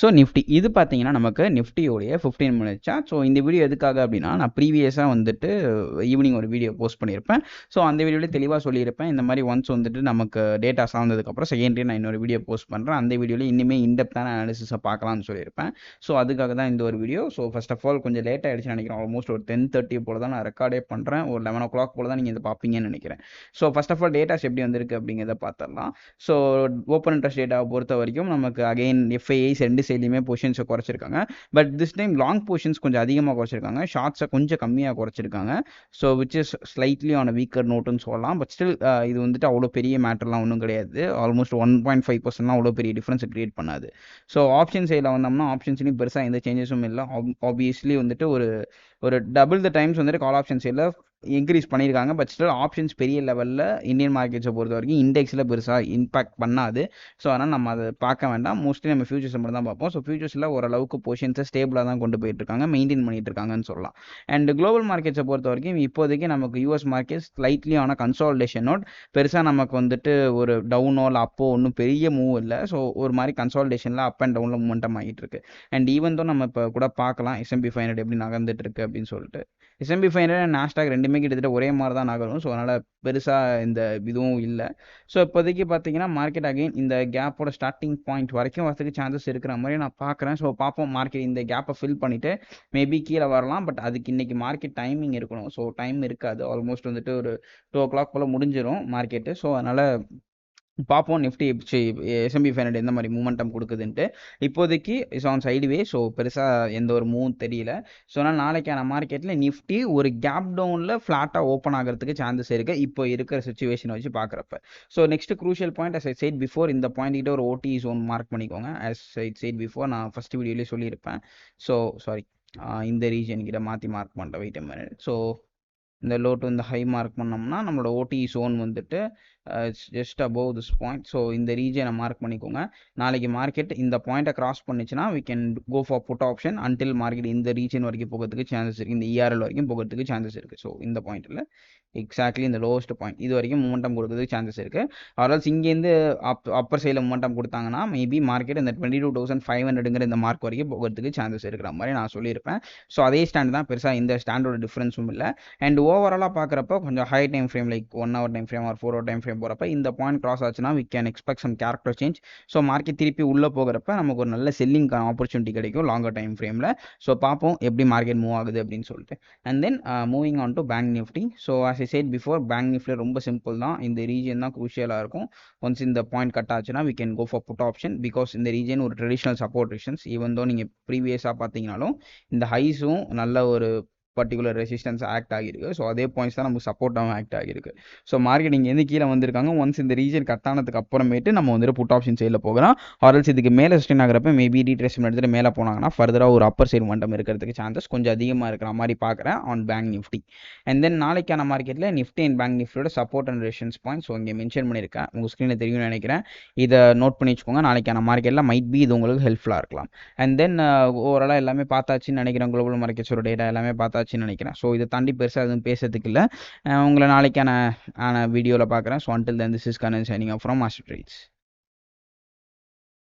So Nifty இது பார்த்தீங்கன்னா நமக்கு நிஃப்டியோடைய ஃபிஃப்டீன் மினிட்ஸ் சார்ட் ஸோ இந்த வீடியோ எதுக்காக அப்படின்னா நான் ப்ரீவியஸாக வந்துட்டு ஈவினிங் ஒரு வீடியோ போஸ்ட் பண்ணியிருப்பேன் ஸோ அந்த வீடியோவில் தெளிவாக சொல்லியிருப்பேன். இந்த மாதிரி ஒன்ஸ் வந்துட்டு நமக்கு டேட்டா சார்ந்ததுக்கப்புறம் செகண்ட் நான் இன்னொரு வீடியோ போஸ்ட் பண்ணுறேன் அந்த வீடியோவில் இன்னுமே இன்டெப்தான அனாலிசிஸை பார்க்கலாம்னு சொல்லியிருப்பேன். ஸோ அதுக்காக தான் இந்த ஒரு video so first of all கொஞ்சம் லேட் ஆகிடுச்சு நினைக்கிறேன். ஆல்மோஸ்ட் ஒரு டென் தேர்ட்டி போல தான் நான் ரெக்கார்டே பண்ணுறேன் ஒரு லெவன் ஓ கிளாக் போல தான் நீங்கள் இதை பார்ப்பீங்கன்னு நினைக்கிறேன். So first of all datas எப்படி வந்திருக்கு அப்படிங்கிறத பார்த்துடலாம். ஸோ ஓப்பன் இன்ட்ரெஸ்ட் டேட்டாவை பொறுத்த வரைக்கும் நமக்கு அகைன் எஃப்ஐஐஸ் ரெண்டு சைட்லையுமே பொசிஷன்ஸை குறைச்சிருக்காங்க. But this time long positions கொஞ்சம் அதிகமாக குறைச்சிருக்காங்க. ஷார்ட்ஸை கொஞ்சம் கம்மியாக குறைச்சிருக்காங்க. So which is slightly on weaker நோட்டுன்னு சொல்லலாம். பட் ஸ்டில் இது வந்துட்டு அவ்வளோ பெரிய மேட்டர்லாம் ஒன்றும் கிடையாது. ஆல்மோஸ்ட் ஒன் பாயிண்ட் ஃபைவ் பர்சன்ட்லாம் அவ்வளோ பெரிய டிஃப்ரென்ஸ் கிரியேட் பண்ணாது. ஸோ ஆப்ஷன் சைடில் வந்தோம்னா ஆப்ஷன்ஸ்லையும் பெருசாக எந்த சேஞ்சஸும் இல்லை. ஆப்வியஸ்லி வந்துட்டு ஒரு ஒரு டபுள் த டைம்ஸ் வந்துட்டு கால் ஆப்ஷன் சைடில் இன்க்ரீஸ் பண்ணியிருக்காங்க பட் ஸ்டில் ஆப்ஷன்ஸ் பெரிய லெவலில் இந்தியன் மார்க்கெட்ஸை பொறுத்த வரைக்கும் இண்டெக்ஸில் பெருசாக இம்பாக்ட் பண்ணாது. ஸோ அதனால் நம்ம அதை பார்க்க வேண்டாம். மோஸ்ட்லி நம்ம ஃபியூச்சர்ஸ் மட்டும் தான் பார்ப்போம். ஸோ ஃபியூச்சர்ஸில் ஓரளவுக்கு பொசிஷன்ஸை ஸ்டேபிளாக தான் கொண்டு போயிட்டு இருக்காங்க மெயின்டைன் பண்ணிட்டு இருக்காங்கன்னு சொல்லலாம். அண்ட் குளோபல் மார்க்கெட்ஸை பொறுத்த வரைக்கும் இப்போதைக்கு நமக்கு யூஎஸ் மார்க்கெட் ஸ்லைட்லி ஆன கன்சால்டேஷன் நோட் பெருசாக நமக்கு வந்துட்டு ஒரு டவுனோ இல்லை அப்போ ஒன்றும் பெரிய மூவ் இல்லை. ஸோ ஒரு மாதிரி கன்சால்டேஷனில் அப் அண்ட் டவுனில் மூமெண்டம் ஆகிட்டு இருக்கு. அண்ட் ஈவன் தோ நம்ம இப்போ கூட பார்க்கலாம். எஸ்எம்பி ஃபைவ் ஹண்ட்ரட் எப்படி நகர்ந்துட்டு இருக்கு அப்படின்னு சொல்லிட்டு. எஸ்எம்பி ஃபைவ் ஹண்ட்ரட் நாஸ்டாக் ரெண்டுமே கிட்டத்தட்ட ஒரே மாதிரி தான் நகரும். ஸோ அதனால் பெருசாக இந்த இதுவும் இல்லை. ஸோ இப்போதைக்கு பார்த்தீங்கன்னா மார்க்கெட் அகைன் இந்த கேப்போட ஸ்டார்டிங் பாயிண்ட் வரைக்கும் வரதுக்கு சான்சஸ் இருக்கிற மாதிரி நான் பார்க்குறேன் ஸோ பார்ப்போம் மார்க்கெட் இந்த கேப்பை ஃபில் பண்ணிவிட்டு மேபி கீழே வரலாம். பட் அதுக்கு இன்றைக்கி மார்க்கெட் டைமிங் இருக்கணும். ஸோ டைம் இருக்காது. ஆல்மோஸ்ட் வந்துட்டு ஒரு டூ ஓ கிளாக் போல் முடிஞ்சிடும் மார்க்கெட்டு ஸோ அதனால் பார்ப்போம் நிஃப்டி எஸ்எம்பி ஃபைவ் எந்த மாதிரி மூமெண்டம் கொடுக்குதுன்ட்டு. இப்போதைக்கு இஸ் ஆன் சைடுவே ஸோ பெருசாக எந்த ஒரு மூவ் தெரியல. ஸோ அதனால் நாளைக்கான மார்க்கெட்டில் நிஃப்டி ஒரு கேப் டவுனில் ஃப்ளாட்டாக ஓப்பன் ஆகிறதுக்கு சான்சஸ் இருக்குது இப்போ இருக்கிற சுச்சுவேஷனை வச்சு பார்க்குறப்ப so next crucial point as I said before இந்த பாயிண்ட் கிட்ட ஒரு ஓடி ஜோன் மார்க் பண்ணிக்கோங்க. அஸ் ஐட் சைட் பிஃபோர் நான் ஃபஸ்ட் வீடியோலேயே சொல்லியிருப்பேன். ஸோ சாரி இந்த ரீஜன் கிட்ட மாற்றி மார்க் பண்ணுறேன் வெயிட் மினிட் ஸோ இந்த லோ டு இந்த ஹை மார்க் பண்ணோம்னா நம்மளோட ஓடி சோன் வந்துட்டு just above this point so இந்த ரீஜனை மார்க் பண்ணிக்கோங்க. நாளைக்கு மார்க்கெட் இந்த பாயிண்ட்டை cross பண்ணிச்சுன்னா we can go for put option until market இந்த ரீஜன் வரைக்கும் போகிறதுக்கு சான்சஸ் இருக்குது இந்த இஆர்எல் வரைக்கும் போகிறதுக்கு சான்சஸ் இருக்குது ஸோ இந்த பாயிண்ட்டில் எக்ஸாக்ட்லி இந்த லோவஸ்ட் பாயிண்ட் இது வரைக்கும் மூமெண்டம் கொடுக்கறதுக்கு சான்சஸ் இருக்குது ஆர்எல்ஸ் இங்கேருந்து அப் அப்பர் சைடில் மூமெண்டம் கொடுத்தாங்கன்னா மேபி மார்க்கெட் இந்த டுவெண்ட்டி டூ தௌசண்ட் ஃபைவ் ஹண்ட்ரடுங்கிற இந்த மார்க் வரைக்கும் போகிறதுக்கு சான்சஸ் இருக்கிற மாதிரி நான் சொல்லியிருப்பேன். ஸோ அதே ஸ்டாண்ட் தான். பெருசாக இந்த ஸ்டாண்டோட டிஃப்ரென்ஸும் இல்லை. அண்ட் ஓவராலாக பார்க்குறப்ப கொஞ்சம் high time frame like one hour time frame or four hour time frame போகிறப்ப இந்த பாயிண்ட் கிராஸ் ஆச்சுன்னா we can expect some character change so market திருப்பி உள்ளே போகிறப்ப நமக்கு ஒரு நல்ல செல்லிங்கான ஆப்பர்ச்சுனிட்டி கிடைக்கும் லாங்கர் டைம் ஃப்ரேமில் ஸோ பார்ப்போம் எப்படி மார்க்கெட் மூவ் ஆகுது அப்படின்னு சொல்லிட்டு. And then moving on to bank Nifty so as I said before bank Nifty ரொம்ப சிம்பிள் தான். இந்த ரீஜன் தான் குரூஷியலாக இருக்கும். ஒன்ஸ் இந்த பாயிண்ட் கட் ஆச்சுன்னா we can go for put option because இந்த ரீஜன் ஒரு traditional support regions even though நீங்கள் ப்ரீவியஸாக பார்த்தீங்கனாலும் இந்த ஹைஸும் நல்ல ஒரு பர்டிகுலர் ரெசிஸ்டன்ஸ் ஆக்ட் ஆகிருக்கு ஸோ அதே பாயிண்ட்ஸ் தான் நமக்கு சப்போர்ட்டாகவும் ஆக்ட் ஆகிருக்கு ஸோ மார்க்கெட் இங்கே கீழே வந்திருக்காங்க. ஒன்ஸ் இந்த ரீஜன் கட் ஆனதுக்கு அப்புறமேட்டு நம்ம வந்துட்டு புட் ஆப்ஷன் சைடில் போகலாம். ஆர்எல்ஸ் இதுக்கு மேலே சஸ்டெயின் ஆகிறப்ப மேபி ரீட்ரேஸ்மெண்ட் எடுத்துகிட்டு மேலே போனாங்கன்னா ஃபர்தராக ஒரு அப்பர் சைடு மண்டம் இருக்கிறதுக்கு சான்சஸ் கொஞ்சம் அதிகமாக இருக்கிற மாதிரி பார்க்குறேன் on bank Nifty and then நாளைக்கான மார்க்கெட்டில் நிஃப்டி அண்ட் பேங்க் நிஃப்டியோட support and resistance point so இங்கே மென்ஷன் பண்ணியிருக்கேன். உங்கள் ஸ்க்ரீனில் தெரியும்னு நினைக்கிறேன். இதை நோட் பண்ணி வச்சுக்கோங்க. நாளைக்கான மார்க்கெட்டில் மைட் பி இது உங்களுக்கு ஹெல்ப்ஃபுல்லாக இருக்கலாம். அண்ட் தென் ஓவராலாக எல்லாமே பார்த்தாச்சுன்னு நினைக்கிறேன். குளோபல் மார்க்கெட்ஸோட டேட்டா எல்லாமே பார்த்தாச்சு. பார்த்தாச்சுன்னு நினைக்கிறேன். ஸோ இதை தாண்டி பெருசாக எதுவும் பேசுறதுக்கு இல்லை. உங்களை நாளைக்கான வீடியோவில் பார்க்குறேன் so until then this is Kannan signing off from Master Treats